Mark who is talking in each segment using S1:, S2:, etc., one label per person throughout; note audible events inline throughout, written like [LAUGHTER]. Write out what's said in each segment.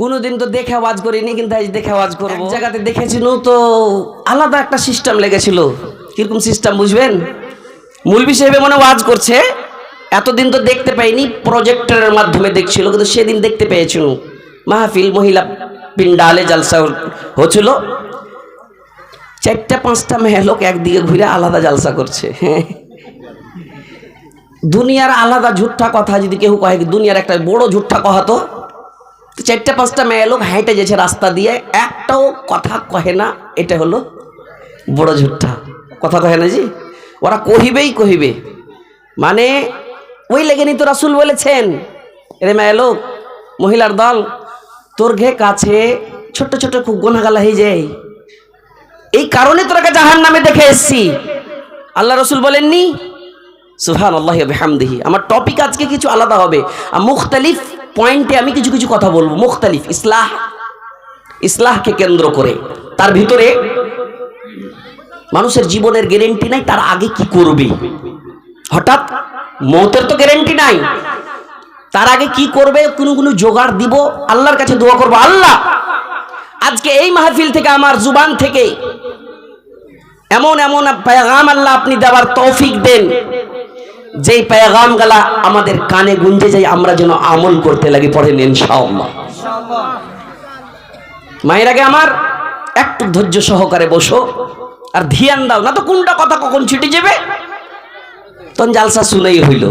S1: কোনোদিন তো দেখে আওয়াজ করিনি কিন্তু আজ দেখে আওয়াজ করব। জায়গাতে দেখেছিল তো আলাদা একটা সিস্টেম লেগেছিল। কীরকম সিস্টেম বুঝবেন? মূলবি সাহেবে মনে ওয়াজ করছে এতদিন তো দেখতে পাইনি প্রজেক্টরের মাধ্যমে দেখছিল কিন্তু সেদিন দেখতে পেয়েছিল মাহফিল মহিলা পিন্ডালে জালসা হচ্ছিল। চারটা পাঁচটা মেয়ে লোক একদিকে ঘুরে আলাদা জালসা করছে। দুনিয়ার আলাদা ঝুট্টা কথা যদি কেউ কয় দুনিয়ার একটা বড় ঝুট্টা কথা তো চারটা, পাঁচটা মেয়ে লোক হেঁটে যেছে রাস্তা দিয়ে। একটাও কথা কহে না, এটা হলো বড় ঝুট্টা। কথা কহে না জি? ওরা কহিবেই কহিবে। মানে ওই লেগেনি তো রাসুল বলেছেন রে মেয়ে লোক, মহিলার দল, তোর ঘে কাছে ছোট্ট ছোট্ট খুব গোনাগালা হয়ে যায়। এই কারণে তোরাকে জাহান নামে দেখে এসছি। আল্লাহ রসুল বলেননি সুহান আল্লাহ হামদিহি আমার টপিক আজকে কিছু আলাদা হবে। আর মুখতালিফ পয়েন্টে আমি কিছু কিছু কথা বলব, মুখতালিফ, ইসলাহ, ইসলাহকে কেন্দ্র করে। তার ভিতরে মানুষের জীবনের গ্যারেন্টি নাই, তার আগে কি করবে? হঠাৎ মৌতের তো গ্যারেন্টি নাই। তার আগে কি করবে? কোনো কোনো জোগাড় দিব, আল্লাহর কাছে দোয়া করব, আল্লাহ! আজকে এই মাহফিল থেকে, আমার জুবান থেকে এমন এমন পেগাম আল্লাহ আপনি দেওয়ার তৌফিক দেন। যেই পেগাম গালা আমাদের কানে গুঞ্জে যাই আমরা যেন আমল করতে লাগি, পড়েন ইনশাআল্লাহ। মায়ের আগে আমার একটু ধৈর্য সহকারে বসো, আর ধ্যান দাও, না তো কোনটা কথা কখন ছুটে যাবে? তখন জালসা শুনেই হইল।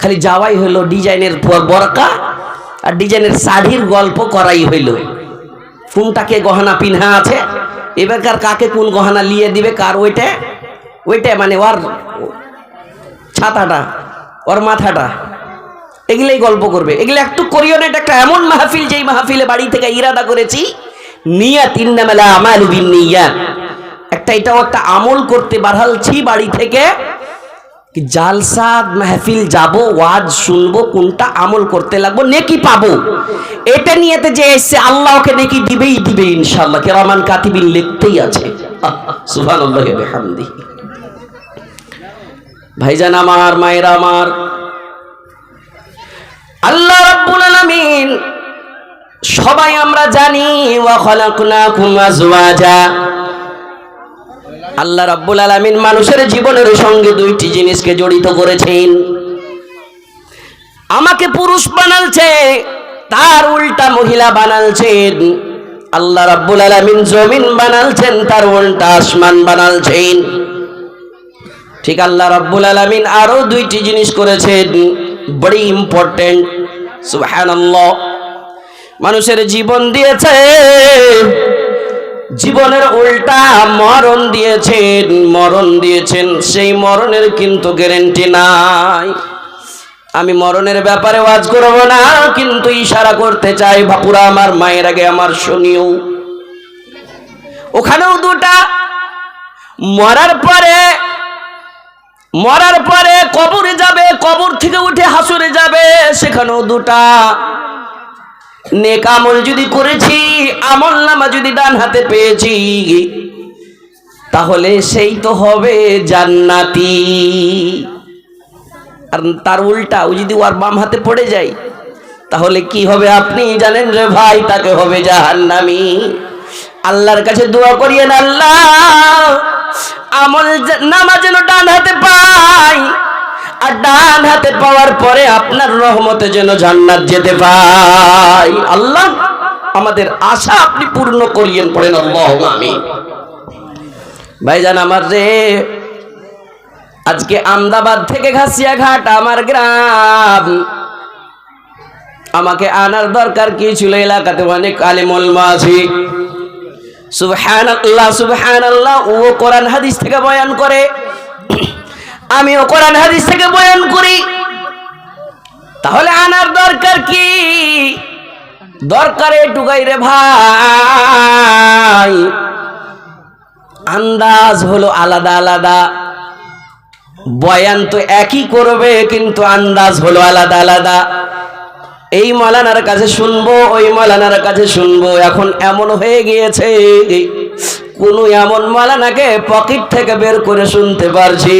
S1: খালি যাওয়াই হইল, ডিজাইনের বরকা, আর ডিজাইনের শাড়ির গল্প করাই হইল। কোনটাকে গহনা পিনহা আছে? এবারকার কাকে কোন গহনা লিয়ে দিবে, কার ওইটা? ওইটা মানে ওর ছাতাটা, ওর মাথাটা, এগুলোই গল্প করবে। এগুলো একটু করিও না, এটা একটা এমন মাহফিল, যেই মাহফিলে বাড়ি থেকে ইরাদা করেছি। নিয়া তিন নামেলা বিন নিয়া একটা এটাও একটা আমল করতে বাড়ালছি বাড়ি থেকে কি জালসা মাহফিল যাব, ওয়াজ শুনব, কোনটা আমল করতে লাগবো, নেকি পাবো। এটা নিয়েতে যে এসছে, আল্লাহ ওকে নেকি দিবেই দিবে ইনশাল্লাহ কেরামান কাতিবিন লিখতেই আছে। [LAUGHS] সুবহানাল্লাহি ওয়া বিহামদিহি। ভাইজান আমার, মায়েরা আমার। আল্লাহ রাব্বুল আলামিন সবাই আমরা জানি, ওয়া খালাকনাকুম আজওয়াজা। আল্লাহ রাব্বুল আলামিন মানুষের জীবনের সঙ্গে দুইটি জিনিসকে জড়িত করেছেন। আমাকে পুরুষ বানালছে, তার উল্টা মহিলা বানালছেন। আল্লাহ রাব্বুল আলামিন জমিন বানালছেন, তার উল্টা আসমান বানালছেন। ঠিক আল্লাহ রাব্বুল আলামিন আরও দুইটি জিনিস করেছেন। বড়ি ইম্পর্টেন্ট সুবহানাল্লাহ। মানুষের জীবন দিয়েছে, জীবনের উল্টা মরণ দিয়েছেন মরণ দিয়েছেন, সেই মরণের কিন্তু গ্যারেন্টি নাই। আমি মরণের ব্যাপারে ওয়াজ করব না, কিন্তু ইশারা করতে চাই, বাপুরা আমার মায়ের আগে আমার শুনিও। ওখানেও দুটা, মরার পরে মরার পরে কবরে যাবে, কবর থেকে উঠে হাসুরে যাবে, সেখানেও দুটা। নেক আমল যদি করেছি, আমল নামা যদি ডান হাতে পেয়েছি, তাহলে সেই তো হবে জান্নাতি। আর তার উল্টা, ও যদি ওর বাম হাতে পড়ে যায়, তাহলে কি হবে আপনি জানেন রে ভাই? তাকে হবে জাহান্নামি। আল্লাহর কাছে দোয়া করিয়েন, আল্লাহ আর ডান হাতে পাওয়ার পরে আপনার রহমতে যেন জান্নাত যেতে পাই। আল্লাহ, আমাদের আশা আপনি পূর্ণ করিয়েন, পড়েন আল্লাহ আমি ভাইজান আমার রে, আজকে আমদাবাদ থেকে ঘাট আমার গ্রাম। আমাকে আনার দরকার কি ছিল এলাকাতে? অনেক আলিমুল মাঝি সুবহান আল্লাহ সুবহান আল্লাহ ও কোরআন হাদিস থেকে বয়ান করে। আমিও কোরআন হাদিস থেকে বয়ান করি। তাহলে আনার দরকার কি? দরকার এটুকাই রে ভাই। আন্দাজ হলো আলাদা আলাদা। বয়ান তো একই করবে, কিন্তু আন্দাজ হলো আলাদা আলাদা। এই মালানার কাছে শুনব, ওই মালানার কাছে শুনব। এখন এমন হয়ে গিয়েছে কোনো এমন মালানাকে পকেট থেকে বের করে শুনতে পারছি।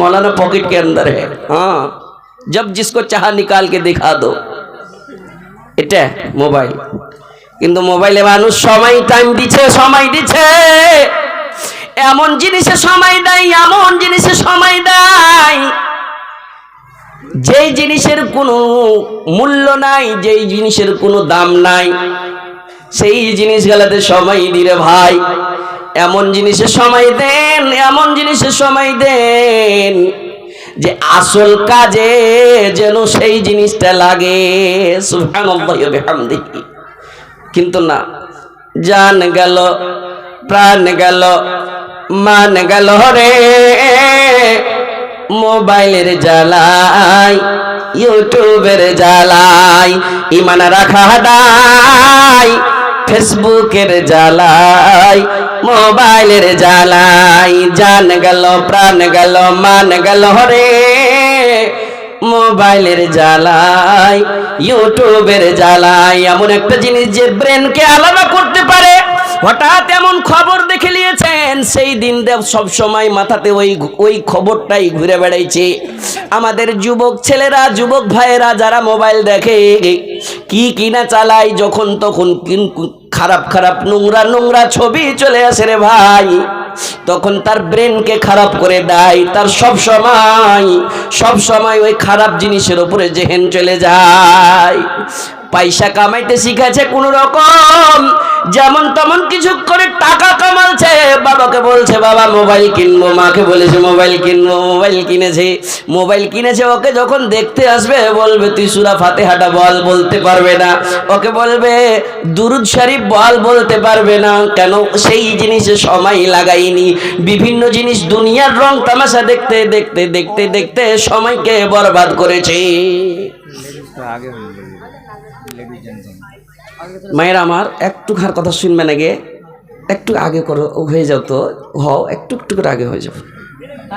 S1: মালানা পকেট কে আন্দার? হ্যাঁ জব জিসকো চাহা নিকাল কে দেখা দো। এটা মোবাইল। কিন্তু মোবাইলে মানুষ সময় টাইম দিচ্ছে সময় দিচ্ছে এমন জিনিসে সময় দেয়, এমন জিনিসে সময় দেয়। যেই জিনিসের কোনো মূল্য নাই, যেই জিনিসের কোনো দাম নাই। সেই জিনিসগুলোতে সময় দিলে ভাই। এমন জিনিসে সময় দেন, এমন জিনিসে সময় দেন যে আসল কাজে যেন সেই জিনিসটা লাগে। কিন্তু না, জান গেল, প্রাণ গেল, মান গেল রে। মোবাইলের জ্বালাই, ইউটিউবের জ্বালাই, ইমান রাখা দাই ফেসবুকের জ্বালাই, মোবাইলের জ্বালাই, জান গেল, প্রাণ গেল, মান গেল রে মোবাইলের জ্বালাই, ইউটিউবের জ্বালাই, এমন একটা জিনিস যে ব্রেনকে আলাদা করতে পারে। হঠাৎ এমন খবর দেখে নিয়েছেন, সেই দিন দেব সব সময় মাথাতে ওই ওই খবরটাই ঘুরে বেড়াইছে। আমাদের যুবক ছেলেরা, যুবক ভাইয়েরা, যারা মোবাইল দেখে, কি কিনা চালায়, যখন তখন খারাপ খারাপ নোংরা নোংরা ছবি চলে আসে রে ভাই। তখন তার ব্রেনকে খারাপ করে দেয়, তার সব সময় সব সময় ওই খারাপ জিনিসের উপরে জেহেন চলে যায়। পয়সা কামাইতে শিখেছে কোনো রকম যেমন তেমন কিছু করে টাকা কামালছে। বাবাকে বলছে, বাবা, মোবাইল কিনবো। মাকে বলেছে, মোবাইল কিনবো, মোবাইল কিনেছে। মোবাইল কিনেছে, ওকে যখন দেখতে আসবে, বলবে, তুই সুরা ফাতেহাটা বল, বলতে পারবে না। ওকে বলবে, দুরুদ শরীফ বল, বলতে পারবে না। কেন? সেই জিনিসে সময় লাগাইনি। বিভিন্ন জিনিস দুনিয়ার রং তামাশা দেখতে দেখতে দেখতে দেখতে সময়কে বরবাদ করেছে।
S2: আগে
S1: মায়ের আমার একটু ঘর কথা শুনবে না গে। একটু আগে করো হয়ে যাও তো। হও, একটু একটু করে আগে হয়ে যাও।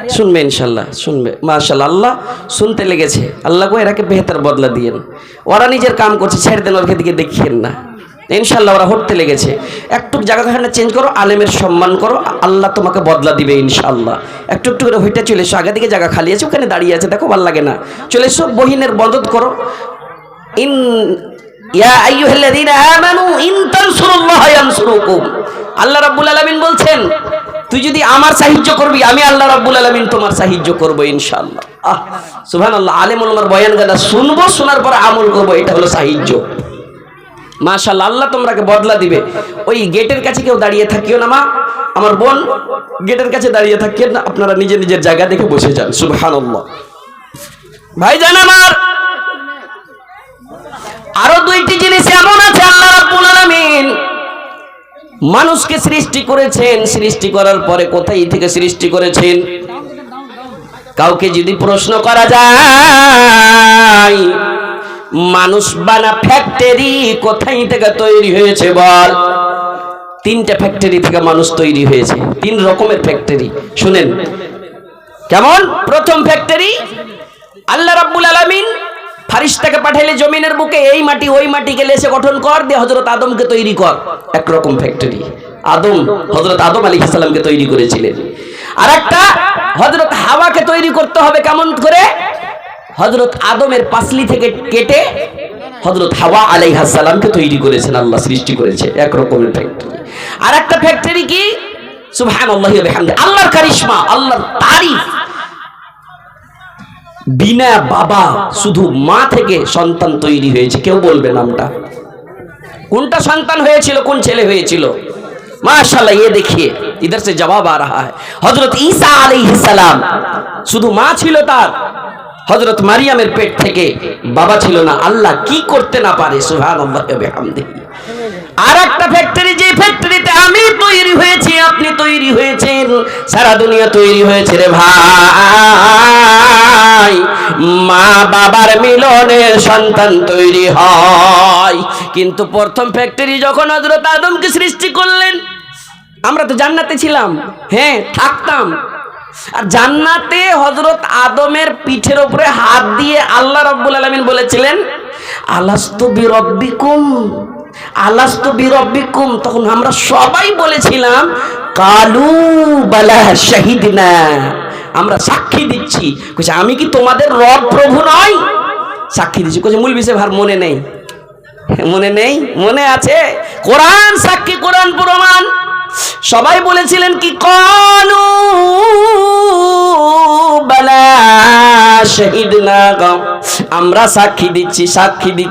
S1: শুনবে ইনশাল্লাহ, শুনবে। মাশাল্লাহ, আল্লাহ শুনতে লেগেছে। আল্লাহ গো এরাকে বেহতার বদলা দিয়েন। ওরা নিজের কাম করছে, ছেড়ে দেন ওরকে দিকে দেখিয়েন না। ইনশাল্লাহ ওরা হটতে লেগেছে। একটু জায়গাখানে চেঞ্জ করো, আলেমের সম্মান করো, আল্লাহ তোমাকে বদলা দিবে ইনশাল্লাহ। একটু একটু করে হইটা চলে এসো আগে দিকে জায়গা খালি আছে, ওখানে দাঁড়িয়ে আছে, দেখো ভালো লাগে না। চলে এসো, বহিনের বদত করো। ইন ইয়া আইয়ুহাল্লাযীনা আমানু ইন তানসুরুল্লাহ ইয়ানসুরুকুম। আল্লাহ রাব্বুল আলামিন বলছেন, তুই যদি আমার সাহায্য করবি, আমি আল্লাহ রাব্বুল আলামিন তোমার সাহায্য করব ইনশাআল্লাহ। আহ, সুবহানাল্লাহ আলেম ওলামার বয়ান গাদা শুনব, শোনার পর আমল করব, এটা হলো সাহায্য। মাশাআল্লাহ, আল্লাহ তোমরাকে বদলা দিবে। ওই গেটের কাছে কেউ দাঁড়িয়ে থাকিও না মা। আমার বোন, গেটের কাছে দাঁড়িয়ে থাকিও না। আপনারা নিজের নিজের জায়গা দেখে বসে যান, সুবহানাল্লাহ। ভাইজান আমার! আরও দুইটি জিনিস এমন আছে, আল্লাহ রাব্বুল আলামিন মানুষকে সৃষ্টি করেছেন। সৃষ্টি করার পরে কোথায় থেকে সৃষ্টি করেছেন? কাউকে যদি প্রশ্ন করা যায়, মানুষ বানা ফ্যাক্টরি কোথায় থেকে তৈরি হয়েছে বল? তিনটা ফ্যাক্টরি থেকে মানুষ তৈরি হয়েছে, তিন রকমের ফ্যাক্টরি শুনেন। কেমন? প্রথম ফ্যাক্টরি আল্লাহ রাব্বুল আলামিন ফারিস্তাকে পাঠাইলে জমিনের বুকে এই মাটি, ওই মাটি গেলে এসে গঠন কর, দিয়ে হজরত আদমকে তৈরি কর। একরকম ফ্যাক্টরি আদম হজরত আদম আলী সালামকে তৈরি করেছিলেন। আর একটা হজরত হাওয়াকে তৈরি করতে হবে কেমন করে? হজরত আদমের পাসলি থেকে কেটে হজরত হাওয়া আলাই সালামকে তৈরি করেছেন, আল্লাহ সৃষ্টি করেছে, একরকমের ফ্যাক্টরি আর একটা ফ্যাক্টরি কি? সুবহানাল্লাহি আল্লাহ আল্লাহর কারিশমা, আল্লাহর তারিফ। বিনা বাবা শুধু মা থেকে সন্তান তৈরি হয়েছে কেউ বলবে নামটা কোনটা সন্তান হয়েছিল কোন ছেলে হয়েছিল মাশাআল্লাহ ये देखिए इधर से जवाब आ रहा है হযরত ঈসা আলাইহিস সালাম শুধু মা ছিল তার হযরত মারিয়ামের পেট থেকে বাবা ছিল না আল্লাহ কি করতে না পারে সুবহানাল্লাহ ওয়া বিহামদিহি আর আপনি তৈরি হয়েছেন, সারা দুনিয়া তৈরি হয়েছে রে ভাই। মা বাবার মিলনে সন্তান তৈরি হয়। কিন্তু প্রথম ফ্যাক্টরি যখন হজরত আদমকে সৃষ্টি করলেন, আমরা তো জান্নাতে ছিলাম। হ্যাঁ থাকতাম। আর জান্নাতে হজরত আদমের পিঠের উপরে হাত দিয়ে আল্লাহ রব্বুল আলমিন বলেছিলেন, আলাস্তু বিরব্বিকুম? আলাস্তু বিরব্বিকুম, তখন আমরা সবাই বলেছিলাম, কালু বালা শাহিদনা। আমরা সাক্ষী দিচ্ছি। আমি কি তোমাদের রব প্রভু নয় সাক্ষী দিচ্ছি। কইছে, মূল বিষয় ভার মনে নেই। মনে নেই? মনে আছে? কোরআন সাক্ষী, কোরআন প্রমাণ। সবাই বলেছিলেন কি কনু বালা শহীদ না আমরা সাক্ষী দিচ্ছি সাক্ষী দিচ্ছি।